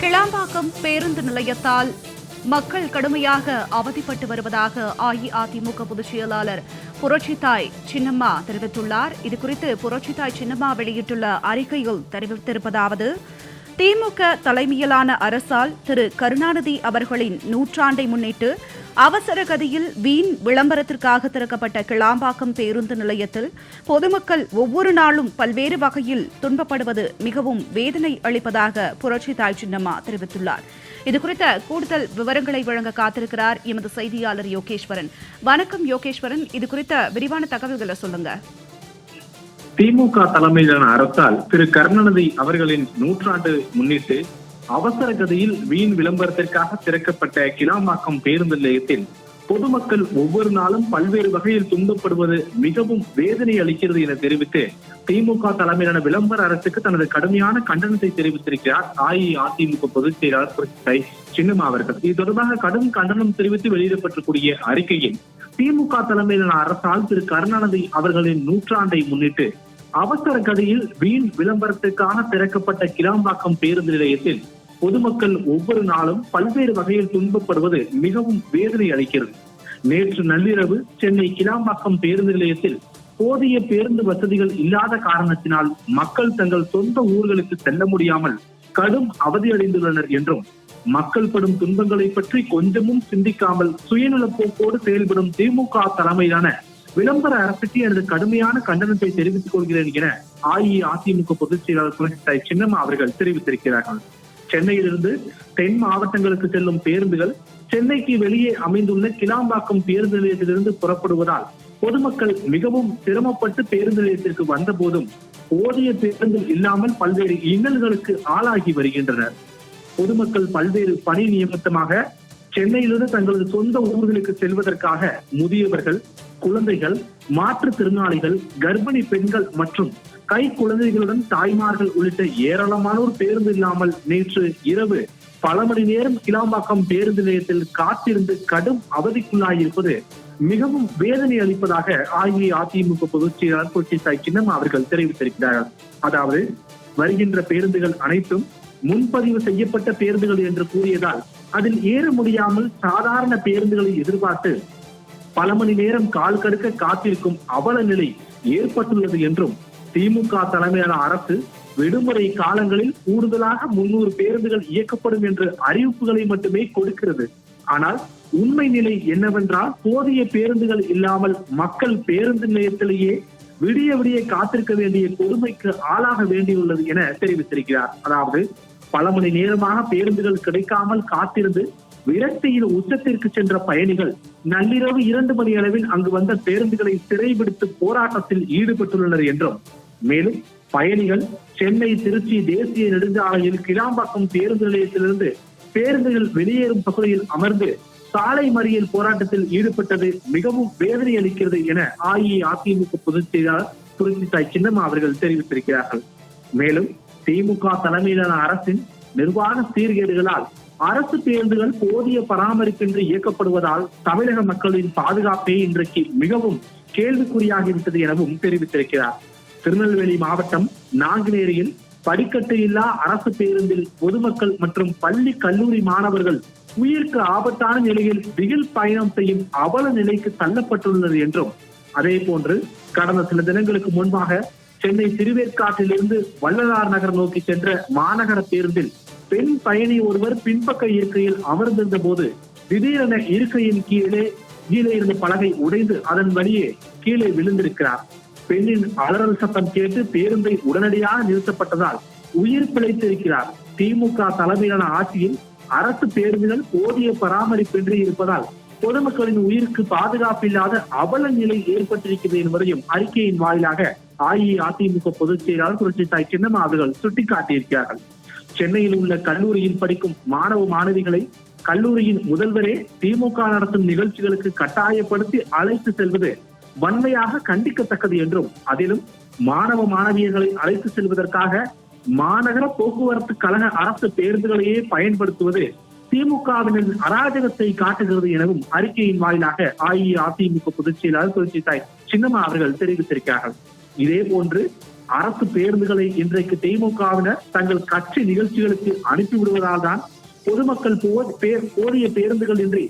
கிளாம்பாக்கம் பேருந்து நிலையத்தால் மக்கள் கடுமையாக அவதிப்பட்டு வருவதாக அஇஅதிமுக பொதுச் செயலாளர் புரட்சித்தாய் சின்னம்மா தெரிவித்துள்ளார். இதுகுறித்து புரட்சித்தாய் சின்னம்மா வெளியிட்டுள்ள அறிக்கையில் தெரிவித்திருப்பதாவது திமுக தலைமையிலான அரசால் திரு. கருணாநிதி அவர்களின் நூற்றாண்டை முன்னிட்டு அவசர கதியில் வீண் விளம்பரத்திற்காக திறக்கப்பட்ட கிளாம்பாக்கம் பேருந்து நிலையத்தில் பொதுமக்கள் ஒவ்வொரு நாளும் பல்வேறு வகையில் துன்பப்படுவது மிகவும் வேதனை அளிப்பதாக புரட்சி தாய் சின்னம்மா தெரிவித்துள்ளார். இதுகுறித்த கூடுதல் விவரங்களை வழங்க காத்திருக்கிறார் எமது செய்தியாளர் யோகேஸ்வரன். வணக்கம் யோகேஸ்வரன். இதுகுறித்த விரிவான தகவல்களை சொல்லுங்க. திமுக தலைமையிலான அரசால் திரு கருணாநிதி அவர்களின் நூற்றாண்டு முன்னிட்டு அவசர கதியில் வீண் விளம்பரத்திற்காக திறக்கப்பட்ட கிளாம்பாக்கம் பேருந்து நிலையத்தில் பொதுமக்கள் ஒவ்வொரு நாளும் பல்வேறு வகையில் துன்பப்படுவது மிகவும் வேதனை அளிக்கிறது என தெரிவித்து திமுக தலைமையிலான விளம்பர அரசுக்கு தனது கடுமையான கண்டனத்தை தெரிவித்திருக்கிறார் அஇஅதிமுக பொதுச் செயலாளர் சின்னம்மா அவர்கள். இது தொடர்பாக கடும் கண்டனம் தெரிவித்து வெளியிடப்பட்டிருக்கூடிய அறிக்கையில் திமுக தலைமையிலான அரசால் திரு கருணாநிதி அவர்களின் நூற்றாண்டை முன்னிட்டு அவசர கதியில் வீண் விளம்பரத்திற்காக திறக்கப்பட்ட கிளாம்பாக்கம் பேருந்து நிலையத்தில் பொதுமக்கள் ஒவ்வொரு நாளும் பல்வேறு வகையில் துன்பப்படுவது மிகவும் வேதனை அளிக்கிறது. நேற்று நள்ளிரவு சென்னை கிளாம்பாக்கம் பேருந்து நிலையத்தில் போதிய பேருந்து வசதிகள் இல்லாத காரணத்தினால் மக்கள் தங்கள் சொந்த ஊர்களுக்கு செல்ல முடியாமல் கடும் அவதியடைந்துள்ளனர் என்றும் மக்கள் படும் துன்பங்களை பற்றி கொஞ்சமும் சிந்திக்காமல் சுயநலப்போக்கோடு செயல்படும் திமுக தலைமையிலான விளம்பர அரசுக்கு எனது கடுமையான கண்டனத்தை தெரிவித்துக் கொள்கிறேன் என அஇஅதிமுக பொதுச் செயலாளர் சின்னம்மா அவர்கள் தெரிவித்திருக்கிறார்கள். சென்னையிலிருந்து தென் மாவட்டங்களுக்கு செல்லும் பேருந்துகள் சென்னைக்கு வெளியே அமைந்துள்ள கிளாம்பாக்கம் பேருந்து நிலையத்திலிருந்து புறப்படுவதால் பொதுமக்கள் மிகவும் சிரமப்பட்டு பேருந்து நிலையத்திற்கு வந்த போதும் போதிய பேருந்து இல்லாமல் பல்வேறு இன்னல்களுக்கு ஆளாகி வருகின்றனர். பொதுமக்கள் பல்வேறு பணி நியமித்தமாக சென்னையிலிருந்து தங்களது சொந்த ஊர்களுக்கு செல்வதற்காக முதியவர்கள் குழந்தைகள் மாற்றுத்திறனாளிகள் கர்ப்பிணி பெண்கள் மற்றும் கை குழந்தைகளுடன் தாய்மார்கள் உள்ளிட்ட ஏராளமானோர் பேருந்து இல்லாமல் நேற்று இரவு பல மணி நேரம் கிளாம்பாக்கம் பேருந்து நிலையத்தில் காத்திருந்து கடும் அவதிக்குள்ளாயிருப்பது மிகவும் வேதனை அளிப்பதாக அஇஅதிமுக பொதுச் செயலாளர் புரட்சி சாய் சின்னம் அவர்கள் தெரிவித்திருக்கிறார்கள் அதாவது வருகின்ற பேருந்துகள் அனைத்தும் முன்பதிவு செய்யப்பட்ட பேருந்துகள் என்று கூறியதால் அதில் ஏற முடியாமல் சாதாரண பேருந்துகளை எதிர்பார்த்து பல மணி நேரம் கால் கடுக்க காத்திருக்கும் அவல நிலை ஏற்பட்டுள்ளது என்றும் திமுக தலைமையிலான அரசு விடுமுறை காலங்களில் கூடுதலாக முன்னூறு பேருந்துகள் இயக்கப்படும் என்று அறிவிப்புகளை மட்டுமே கொடுக்கிறது. ஆனால் உண்மை நிலை என்னவென்றால் போதிய பேருந்துகள் இல்லாமல் மக்கள் பேருந்து நிலையத்திலேயே விடிய விடிய காத்திருக்க வேண்டிய கொடுமைக்கு ஆளாக வேண்டியுள்ளது என தெரிவித்திருக்கிறார். அதாவது பல மணி நேரமாக பேருந்துகள் கிடைக்காமல் காத்திருந்து விரக்தியில் உச்சத்திற்கு சென்ற பயணிகள் நள்ளிரவு இரண்டு மணி அளவில் அங்கு வந்த பேருந்துகளை சிறைபிடித்து போராட்டத்தில் ஈடுபட்டுள்ளனர் என்றும் மேலும் பயணிகள் சென்னை திருச்சி தேசிய நெடுஞ்சாலையில் கிளாம்பாக்கம் பேருந்து நிலையத்திலிருந்து பேருந்துகள் வெளியேறும் பகுதியில் அமர்ந்து சாலை மறியல் போராட்டத்தில் ஈடுபட்டது மிகவும் வேதனை அளிக்கிறது என அஇஅதிமுக பொதுச் செயலாளர் புரட்சித்தாய் சின்னம்மா அவர்கள் தெரிவித்திருக்கிறார்கள். மேலும் திமுக தலைமையிலான அரசின் நிர்வாக சீர்கேடுகளால் அரசு பேருந்துகள் போதிய பராமரிப்பின்றி இயக்கப்படுவதால் தமிழக மக்களின் பாதுகாப்பே இன்றைக்கு மிகவும் கேள்விக்குறியாகிவிட்டது எனவும் தெரிவித்திருக்கிறார். திருநெல்வேலி மாவட்டம் நாங்குநேரியில் படிக்கட்டு இல்லா அரசு பேருந்தில் பொதுமக்கள் மற்றும் பள்ளி கல்லூரி மாணவர்கள் உயிருக்கு ஆபத்தான நிலையில் திகில் பயணம் செய்யும் அவல நிலைக்கு தள்ளப்பட்டுள்ளது என்றும் அதே போன்று கடந்த சில தினங்களுக்கு முன்பாக சென்னை திருவேற்காட்டிலிருந்து வள்ளலார் நகர் நோக்கி சென்ற மாநகர பேருந்தில் பெண் பயணி ஒருவர் பின்பக்க இருக்கையில் அமர்ந்திருந்த போது திடீரென இருக்கையின் கீழே கீழே இருந்த பலகை உடைந்து அதன் வழியே கீழே விழுந்திருக்கிறார். பெண்ணின் அலறல் சத்தம் கேட்டு பேருந்தை உடனடியாக நிறுத்தப்பட்டதால் உயிர் பிழைத்திருக்கிறார். திமுக தலைமையிலான ஆட்சியில் அரசு பேருந்துகள் போதிய பராமரிப்பின்றி இருப்பதால் பொதுமக்களின் உயிருக்கு பாதுகாப்பில்லாத அவல நிலை ஏற்பட்டிருக்கிறது என்பதையும் அறிக்கையின் வாயிலாக அஇஅதிமுக பொதுச் செயலாளர் புரட்சி தாய் சின்னம்மா அவர்கள் சுட்டிக்காட்டியிருக்கிறார்கள். சென்னையில் உள்ள கல்லூரியில் படிக்கும் மாணவ மாணவிகளை கல்லூரியின் முதல்வரே திமுக நடத்தும் நிகழ்ச்சிகளுக்கு கட்டாயப்படுத்தி அழைத்து செல்வது வன்மையாக கண்டிக்கத்தக்கது என்றும் அதிலும் மாணவ மாணவியர்களை அழைத்து செல்வதற்காக மாநகர போக்குவரத்து கழக அரசு பேருந்துகளையே பயன்படுத்துவது திமுகவினரின் அராஜகத்தை காட்டுகிறது எனவும் அறிக்கையின் வாயிலாக அஇஅதிமுக பொதுச் செயலாளர் புரட்சி தாய் சின்னம்மா அவர்கள் தெரிவித்திருக்கிறார்கள். இதே போன்று அரசு பேருந்துகளை இன்றைக்கு திமுகவினர் தங்கள் கட்சி நிகழ்ச்சிகளுக்கு அனுப்பிவிடுவதால் தான் பொதுமக்கள் போர் பேர் போதிய பேருந்துகள் இன்றி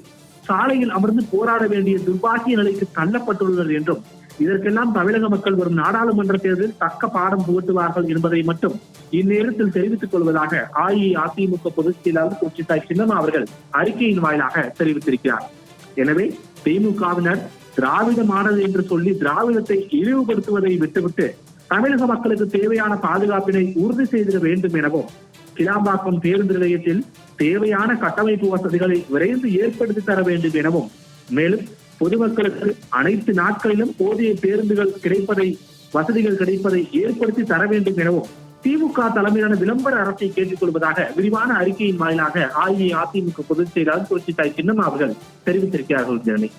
சாலையில் அமர்ந்து போராட வேண்டிய துர்பாகிய நிலைக்கு தள்ளப்பட்டுள்ளனர் என்றும் இதற்கெல்லாம் தமிழக மக்கள் வரும் நாடாளுமன்ற தேர்தலில் தக்க பாடம் புகட்டுவார்கள் என்பதை மட்டும் இந்நேரத்தில் தெரிவித்துக் கொள்வதாக அஇஅதிமுக பொதுச் செயலாளர் கொச்சித்தாய் சின்னம்மா அவர்கள் அறிக்கையின் வாயிலாக தெரிவித்திருக்கிறார். எனவே திமுகவினர் திராவிட மாடல் என்று சொல்லி திராவிடத்தை இழிவுபடுத்துவதை விட்டுவிட்டு தமிழக மக்களுக்கு தேவையான பாதுகாப்பினை உறுதி செய்திட வேண்டும் எனவும் கிளாம்பாக்கம் பேருந்து நிலையத்தில் தேவையான கட்டமைப்பு வசதிகளை விரைந்து ஏற்படுத்தி தர வேண்டும் எனவும் மேலும் பொதுமக்களுக்கு அனைத்து நாட்களிலும் போதிய பேருந்துகள் கிடைப்பதை வசதிகள் கிடைப்பதை ஏற்படுத்தி தர வேண்டும் எனவும் திமுக தலைமையிலான விளம்பர அரசை கேட்டுக் கொள்வதாக விரிவான அறிக்கையின் வாயிலாக அஇஅதிமுக பொதுச் செயலாளர் புரட்சித்தாய் சின்னம்மா அவர்கள் தெரிவித்திருக்கிறார்கள் ஜனனி.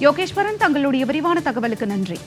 யோகேஸ்வரன் தங்களுடைய விரிவான தகவலுக்கு நன்றி.